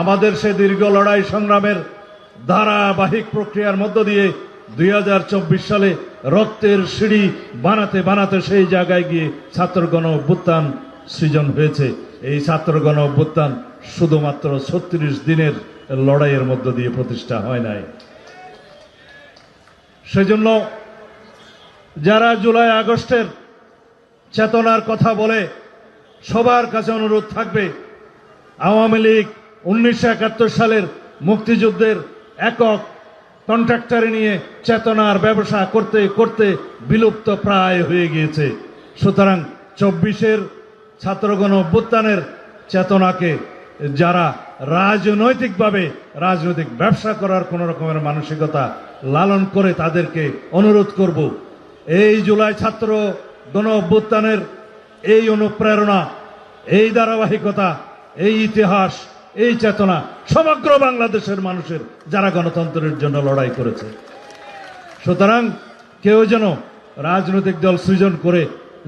আমাদের সে দীর্ঘ লড়াই সংগ্রামের ধারাবাহিক প্রক্রিয়ার মধ্য দিয়ে দুই হাজার চব্বিশ সালে রক্তের সিঁড়ি বানাতে বানাতে সেই জায়গায় গিয়ে ছাত্রগণ অভ্যুত্থান সৃজন হয়েছে। এই ছাত্রগণ অভ্যুত্থান শুধুমাত্র ছত্রিশ দিনের লড়াইয়ের মধ্য দিয়ে প্রতিষ্ঠা হয় নাই। সেজন্য যারা জুলাই আগস্টের চেতনার কথা বলে, সবার কাছে অনুরোধ থাকবে, আওয়ামী লীগ উনিশশো একাত্তর সালের মুক্তিযুদ্ধের একক কন্ট্রাক্টরে নিয়ে চেতনার ব্যবসা করতে করতে বিলুপ্ত প্রায় হয়ে গিয়েছে। সুতরাং চব্বিশের ছাত্রগণ অভ্যুত্থানের চেতনাকে, যারা রাজনৈতিকভাবে রাজনৈতিক ব্যবসা করার কোন রকমের মানসিকতা লালন করে তাদেরকে অনুরোধ করব। এই জুলাই ছাত্র গণ অভ্যুত্থানের এই অনুপ্রেরণা, এই ধারাবাহিকতা, এই ইতিহাস এই চেতনা সমগ্র বাংলাদেশের মানুষের, যারা গণতন্ত্রের জন্য লড়াই করেছে। সুতরাং কেউ যেন রাজনৈতিক দল সৃজন করে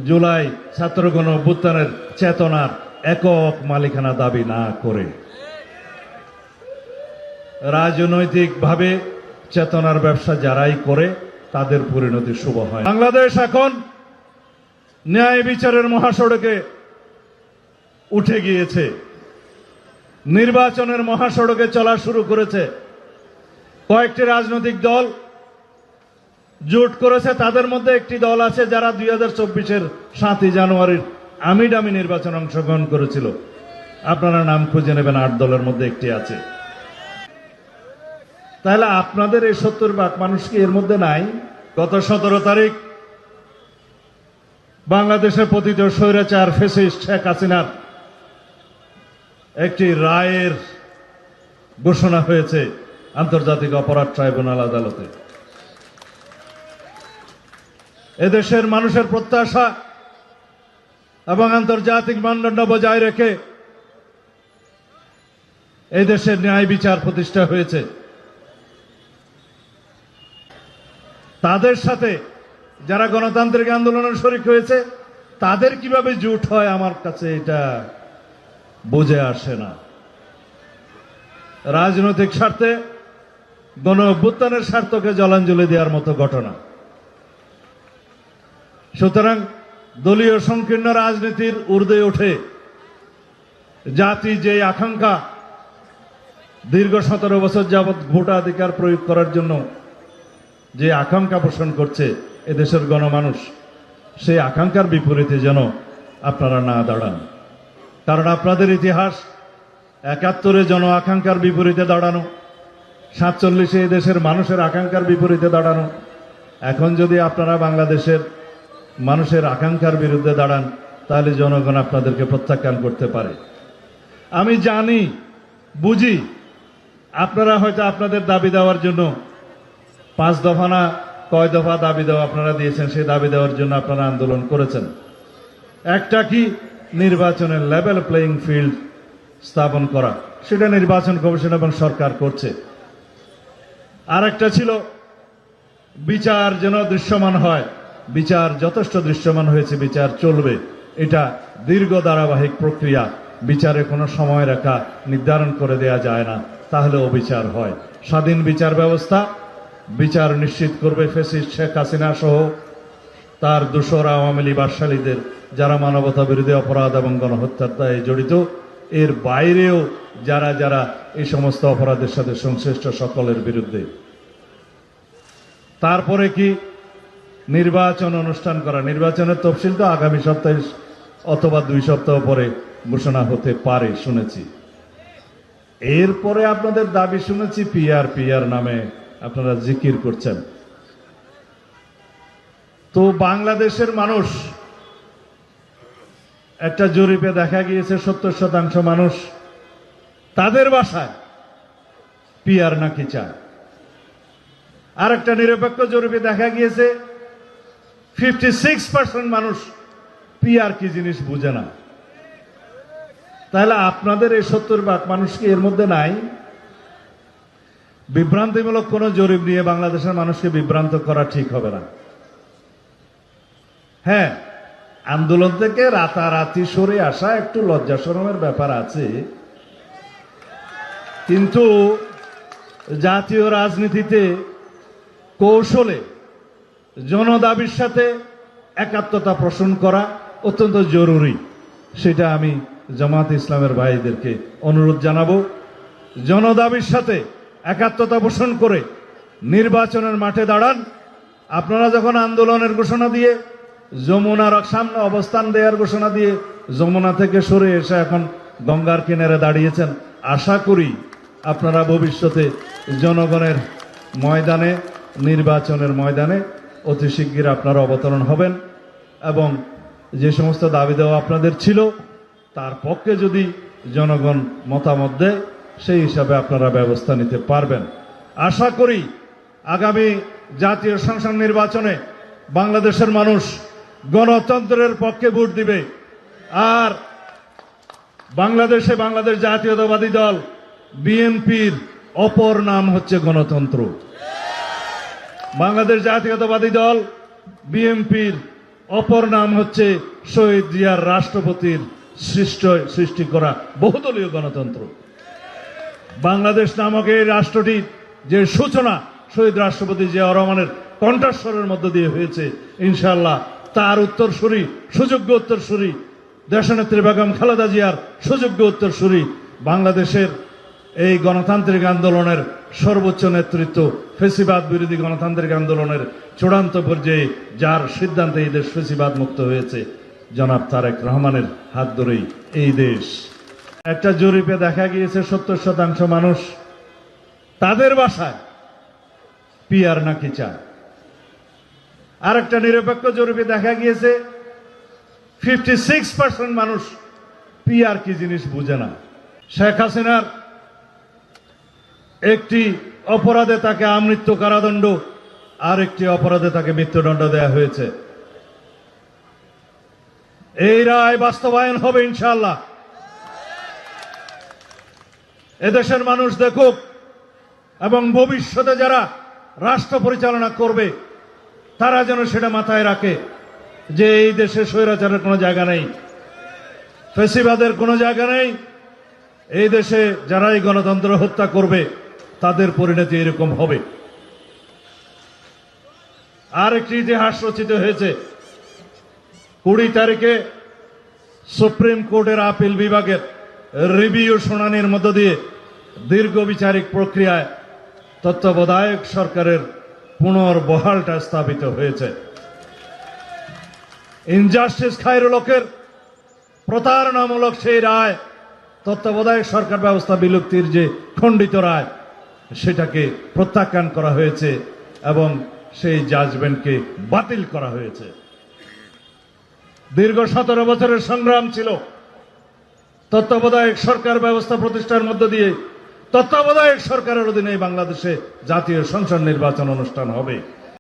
জুলাই ছাত্রগণ অভ্যুত্থানের চেতনার একক মালিকানা দাবি না করে। রাজনৈতিকভাবে চেতনার ব্যবসা যারাই করে, তাদের পরিণতি শুভ হয় বাংলাদেশ এখন ন্যায় বিচারের মহাসড়কে উঠে গিয়েছে। নির্বাচনের মহাসড়কে চলা শুরু করেছে। কয়েকটি রাজনৈতিক দল জোট করেছে। তাদের মধ্যে একটি দল আছে যারা দুই হাজার চব্বিশের সাতই জানুয়ারির আমি ডামি নির্বাচন অংশগ্রহণ করেছিল। আপনারা নাম খুঁজে নেবেন, আট দলের মধ্যে একটি আছে। তাহলে আপনাদের এই সত্তর ভাগ মানুষ কি এর মধ্যে নাই? গত সতেরো তারিখ বাংলাদেশের পতিত স্বৈরাচার ফেসিস্ট শেখ হাসিনার একটি রায়ের ঘোষণা হয়েছে আন্তর্জাতিক অপরাধ ট্রাইব্যুনাল আদালতে। এদেশের মানুষের প্রত্যাশা এবং আন্তর্জাতিক মানদণ্ড বজায় রেখে এই দেশের ন্যায় বিচার প্রতিষ্ঠা হয়েছে। তাদের সাথে যারা গণতান্ত্রিক আন্দোলনের শরিক হয়েছে, তাদের কীভাবে জুট হয় আমার কাছে এটা বুঝে আসে না। রাজনৈতিক স্বার্থে গণ অভ্যুত্থানের স্বার্থকে জলাঞ্জলি দেওয়ার মতো ঘটনা। সুতরাং দলীয় সংকীর্ণ রাজনীতির ঊর্ধ্বে ওঠে জাতি যে আকাঙ্ক্ষা দীর্ঘ সতেরো বছর যাবৎ ভোটাধিকার প্রয়োগ করার জন্য যে আকাঙ্ক্ষা পোষণ করছে এদেশের গণমানুষ, সেই আকাঙ্ক্ষার বিপরীতে যেন আপনারা না দাঁড়ান। কারণ আপনাদের ইতিহাস একাত্তরে জন আকাঙ্ক্ষার বিপরীতে দাঁড়ানো, সাতচল্লিশে দেশের মানুষের আকাঙ্ক্ষার বিপরীতে দাঁড়ানো, এখন যদি আপনারা বাংলাদেশের মানুষের আকাঙ্ক্ষার বিরুদ্ধে দাঁড়ান, তাহলে জনগণ আপনাদেরকে প্রত্যাখ্যান করতে পারে। আমি জানি, বুঝি, আপনারা হয়তো আপনাদের দাবি দেওয়ার জন্য পাঁচ দফা না কয় দফা দাবি দেওয়া আপনারা দিয়েছেন, সেই দাবি দেওয়ার জন্য আপনারা আন্দোলন করেছেন। একটা কি নির্বাচনের লেভেল প্লেইং ফিল্ড স্থাপন করা। সেটা নির্বাচন কমিশন এবং সরকার করছে। আর একটা ছিল, বিচার যেন দৃশ্যমান হয়। বিচার যথেষ্ট দৃশ্যমান হয়েছে, বিচার চলবে। এটা দীর্ঘ ধারাবাহিক প্রক্রিয়া। বিচারে কোনো সময় রেখা নির্ধারণ করে দেয়া যায় না, তাহলে অবিচার হয়। স্বাধীন বিচার ব্যবস্থা, বিচার নিশ্চিত করবে ফেসিস্ট শেখ হাসিনা সহ তার দোসর আওয়ামী লীগ বাদশালীদের যারা মানবতা বিরোধী অপরাধ এবং গণহত্যার দায়ে জড়িত, এর বাইরেও যারা যারা এই সমস্ত অপরাধের সাথে সংশ্লিষ্ট সকলের বিরুদ্ধে। তারপরে কি? নির্বাচন অনুষ্ঠান করা। নির্বাচনের তফসিল তো আগামী সপ্তাহে অথবা দুই সপ্তাহ পরে ঘোষণা হতে পারে, শুনেছি। এরপরে আপনাদের দাবি শুনেছি, পিআর পিআর নামে আপনারা জিকির করছেন। তো বাংলাদেশের মানুষ একটা জরিপে দেখা গিয়েছে সত্তর শতাংশ মানুষ তাদের বাসায় পিয়ার নাকি চায় আর একটা নিরপেক্ষ জরিপে দেখা গিয়েছে ফিফটি সিক্স পার্সেন্ট মানুষ পিয়ার কি জিনিস বুঝে না। তাহলে আপনাদের এই সত্তর ভাগ মানুষ কি এর মধ্যে নাই? বিভ্রান্তিমূলক কোন জরিপ নিয়ে বাংলাদেশের মানুষকে বিভ্রান্ত করা ঠিক হবে না। হ্যাঁ আন্দোলন থেকে রাতারাতি সরে আসা একটু লজ্জা শরমের ব্যাপার আছে। কিন্তু জাতীয় রাজনীতিতে কৌশলে জনদাবির সাথে একাত্মতা পোষণ করা অত্যন্ত জরুরি, সেটা আমি জামাত ইসলামের ভাইদেরকে অনুরোধ জানাব। জনদাবির সাথে একাত্মতা পোষণ করে নির্বাচনের মাঠে দাঁড়ান। আপনারা যখন আন্দোলনের ঘোষণা দিয়ে যমুনার সামনে অবস্থান দেওয়ার ঘোষণা দিয়ে যমুনা থেকে সরে এসে এখন গঙ্গার কিনারে দাঁড়িয়েছেন। আশা করি আপনারা ভবিষ্যতে জনগণের ময়দানে, নির্বাচনের ময়দানে অতি শিগগির আপনারা অবতরণ হবেন এবং যে সমস্ত দাবি দেওয়া আপনাদের ছিল, তার পক্ষে যদি জনগণ মতামত দেয়, সেই হিসাবে আপনারা ব্যবস্থা নিতে পারবেন। আশা করি আগামী জাতীয় সংসদ নির্বাচনে বাংলাদেশের মানুষ গণতন্ত্রের পক্ষে ভোট দিবে। আর বাংলাদেশে বাংলাদেশ জাতীয়তাবাদী দল, বিএনপির অপর নাম হচ্ছে গণতন্ত্র। বাংলাদেশ জাতীয়তাবাদী দল, বিএনপির অপর নাম হচ্ছে শহীদ জিয়ার রাষ্ট্রপতির সৃষ্ট, সৃষ্টি করা বহুদলীয় গণতন্ত্র। বাংলাদেশ নামক এই রাষ্ট্রটির যে সূচনা শহীদ রাষ্ট্রপতি জিয়া রহমানের কণ্ঠস্বরের মধ্য দিয়ে হয়েছে, ইনশাআল্লাহ তার উত্তরসূরি, সুযোগ্য উত্তরসূরি, দেশনেত্রী বেগম খালেদা জিয়ার সুযোগ্য উত্তরসূরি, বাংলাদেশের এই গণতান্ত্রিক আন্দোলনের সর্বোচ্চ নেতৃত্ব, ফেসিবাদ বিরোধী গণতান্ত্রিক আন্দোলনের চূড়ান্ত পর্যায়ে যার সিদ্ধান্তে এই দেশ ফেসিবাদ মুক্ত হয়েছে। জনাব তারেক রহমানের হাত ধরেই এই দেশ। একটা জরিপে দেখা গিয়েছে, সত্তর শতাংশ মানুষ তাদের বাসায় পিয়ার নাকি চায় আর একটা নিরপেক্ষ জরিপে দেখা গিয়েছে ফিফটি সিক্স পার্সেন্ট মানুষ পিয়ার কি জিনিস বুঝে না। শেখ হাসিনার একটি অপরাধে তাকে আমৃত্যু কারাদণ্ড আর একটি অপরাধে তাকে মৃত্যুদণ্ড দেয়া হয়েছে। এই রায় বাস্তবায়ন হবে ইনশাল্লাহ এদেশের মানুষ দেখুক এবং ভবিষ্যতে যারা রাষ্ট্র পরিচালনা করবে তারা যেন সেটা মাথায় রাখে যে এই দেশে স্বৈরাচারের কোনো জায়গা নেই, ফেসিবাদের কোনো জায়গা নেই, এই দেশে যারাই গণতন্ত্র হত্যা করবে, তাদের পরিণতি এরকম হবে। আর একটি ইতিহাস রচিত হয়েছে। কুড়ি তারিখে সুপ্রিম কোর্টের আপিল বিভাগের রিভিউ শুনানির মধ্য দিয়ে দীর্ঘ বিচারিক প্রক্রিয়ায় তত্ত্বাবধায়ক সরকারের পুনর্বহালটা স্থাপিত হয়েছে। ইনজাস্টিস খায়ের লোকের প্রতারণামূলক সেই রায়, তত্ত্বাবধায়ক সরকার ব্যবস্থা বিলুপ্তির যে খণ্ডিত রায়, সেটাকে প্রত্যাখ্যান করা হয়েছে এবং সেই জাজমেন্টকে বাতিল করা হয়েছে। দীর্ঘ সতেরো বছরের সংগ্রাম ছিল। তত্ত্বাবধায়ক সরকার ব্যবস্থা প্রতিষ্ঠার মধ্য দিয়ে তত্ত্বাবধায়ক সরকারের অধীনে বাংলাদেশে জাতীয় সংসদ নির্বাচন অনুষ্ঠান হবে।